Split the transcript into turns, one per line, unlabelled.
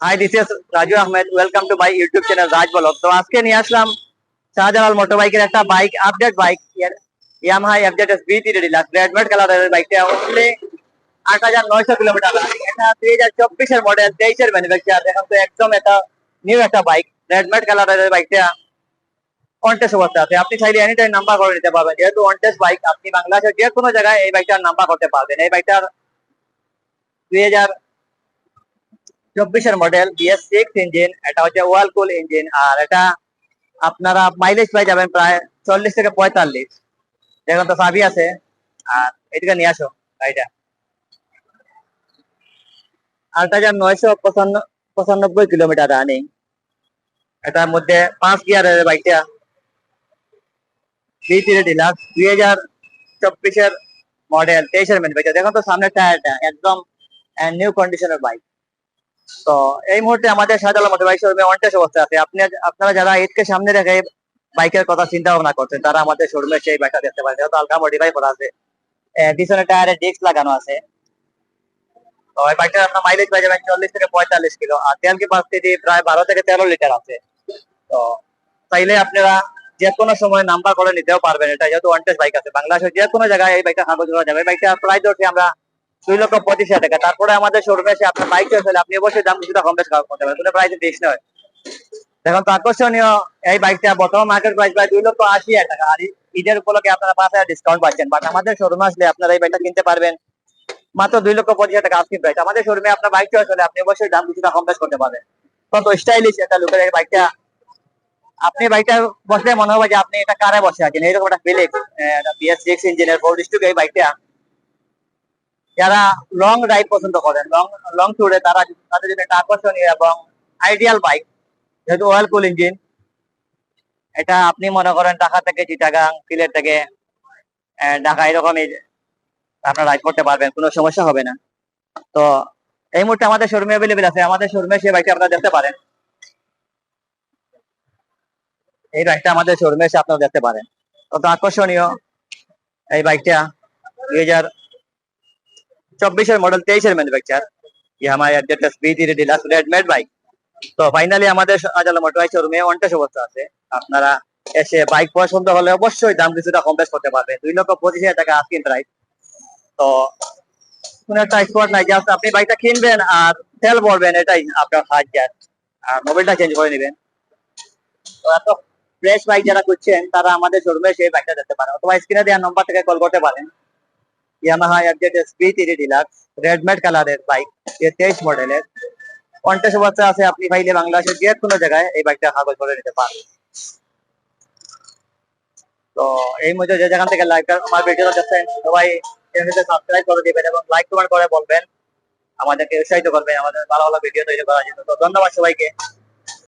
Hi this is Raju Ahmed welcome to my YouTube channel Raj vlog তো আজকে নিয়ে আসলাম শাহজালাল মোটর বাইকের একটা bike update bike Yamaha FZ S V three deluxe red matte কালারের বাইকটা অনলি আট হাজার নয়শো কিলোমিটার এটা দুই হাজার চব্বিশের মডেল তেইশের ম্যানুফ্যাকচার এখন তো একদম একটা নিউ একটা বাইক রেড ম্যাট কালারের বাইকটা কন্টেস্ট অবস্থা আছে। আপনি চাইলে এনি টাইম নাম্বার করে নিতে পারবেন। যেহেতু কন্টেস্ট বাইক আপনি বাংলাদেশের যে কোনো জায়গায় এই বাইকটার নাম্বার করতে পারবেন। এই বাইকটার দুই হাজার চব্বিশের মডেল বিএস সিক্স ইঞ্জিন এটা হচ্ছে ওয়ালকুল ইঞ্জিন আর এটা আপনারা মাইলেজ পাই যাবেন প্রায় চল্লিশ থেকে পঁয়তাল্লিশ। দেখুন তো সাবি আছে, আর এদিকে নিয়ে আসো গাড়িটা। আট হাজার নয়শো পঁচানব্বই কিলোমিটার রানিং এটার মধ্যে পাঁচ গিয়ারের বাইকটা। বি থ্রি ডিলাক্স দুই হাজার চব্বিশের মডেল তেইশের ম্যানুফ্যাকচার দেখুন তো সামনের টায়ারটা একদম নিউ কন্ডিশনের বাইক তো এই মুহূর্তে আমাদের শাহজালাল মোটর বাইক শোরুমে অনটেস অবস্থা আছে। আপনি আপনারা যারা ঈদকে সামনে রেখে বাইকের কথা চিন্তা ভাবনা করছেন, তারা আমাদের শোরুমে সেই বাইকটা দেখতে পারেন। যেহেতু হালকা মডিফাই করা আছে পিছনে টায়ারে ডিস্ক লাগানো আছে। তো আপনার মাইলেজ পাই যাবেন চল্লিশ থেকে পঁয়তাল্লিশ কিলো, আর তেল ক্যাপাসিটি প্রায় বারো থেকে তেরো লিটার আছে। তো চাইলে আপনারা যে কোনো সময় নাম্বার করে নিতেও পারবেন। এটা যেহেতু বাইক আছে, বাংলাদেশের যে কোনো জায়গায় এই বাইকটা কাগজ করা যাবে। বাইকটা প্রাইস হচ্ছে আমরা দুই লক্ষ পঁচিশ টাকা। তারপরে আমাদের শোরুমে এসে আপনার বাইক হলে আপনি অবশ্যই দাম কিছুটা কম বেশ করতে পারেন। কোনো প্রাইস বেশি নয়। দেখুন, তো আকর্ষণীয় এই বাইকটা বর্তমান মার্কেট প্রাইস প্রায় দুই লক্ষ আশি হাজার টাকা। আর ঈদের উপলক্ষে আপনারা পাঁচ হাজার ডিসকাউন্ট পাচ্ছেন। বাট আমাদের শোরুমে আসলে আপনারা এই বাইকটা কিনতে পারবেন। মাত্র দুই লক্ষ পঁচিশ হাজার টাকা আস্কিং প্রাইস আমাদের শোরুমে আপনার বাইক চয়েস হলে আপনি অবশ্যই দাম কিছুটা কম বেশ করতে পারবেন। কত স্টাইলিশ একটা লুকের এই বাইকটা আপনি বাইকটা বসলে মনে হবে যে আপনি এটা কারে বসে আছেন? এইরকম একটা ফিলিং বিএস সিক্স ইঞ্জিনের ফোর ডিস্ট্রিক্ট এই বাইকটা যারা লং রাইড পছন্দ করেন লং লং ট্যুরে তারা তাদের জন্য একটা আকর্ষণীয় এবং আইডিয়াল বাইক যেহেতু অয়েল কুল ইঞ্জিন এটা আপনি মনে করেন ঢাকা থেকে চিটাগাং, সিলেট থেকে ঢাকা, এরকমই আপনারা রাইড করতে পারবেন, কোনো সমস্যা হবে না। তো এই মুহূর্তে আমাদের শোরুমে অ্যাভেলেবেল আছে, আমাদের শোরুমে সেই বাইকটা আপনারা দেখতে পারেন। এই বাইকটা আমাদের শোরুমে এসে আপনারা দেখতে পারেন। কত আকর্ষণীয় এই বাইকটা দুই হাজার চব্বিশের মডেল তেইশের manufacture Yamaha অ্যাডজেটাস V three deluxe red matte bike তো ফাইনালি আমাদের আজালা মোটর বাইক শোরুমে অনটেস অবস্থা আছে আপনারা এসে বাইক পছন্দ হলে অবশ্যই দাম কিছুটা কম বেশ করতে পারবেন দুই লক্ষ পঁচিশ হাজার টাকা আস্কিং প্রাইস তো কোন একটা স্পট নাই জাস্ট আপনি বাইকটা কিনবেন আর তেল ভরবেন এটাই আপনার হাজার আর মোবাইলটা চেঞ্জ করে নেবেন তো এত ফ্রেশ বাইক যারা খুঁজছেন তারা আমাদের শোরুমে সেই বাইকটা দেখতে পারেন অথবা স্ক্রিনে দেওয়ার নম্বর থেকে কল করতে পারেন Yamaha FZ V three deluxe red কালারের বাইক তেইশ মডেলের পঞ্চাশ বছর আছে আপনি পাইলে বাংলাদেশের যে কোনো জায়গায় এই বাইকটা কাগজ করে নিতে পারবেন। তো এই মধ্যে যে যেখান থেকে লাইকটা আমার ভিডিওটা দেখছেন, সবাই চ্যানেলটা সাবস্ক্রাইব করে দিবেন এবং লাইক কমেন্ট করে বলবেন। আমাদেরকে উৎসাহিত করবেন, আমাদের ভালো ভালো ভিডিও তৈরি করার জন্য। তো ধন্যবাদ সবাইকে।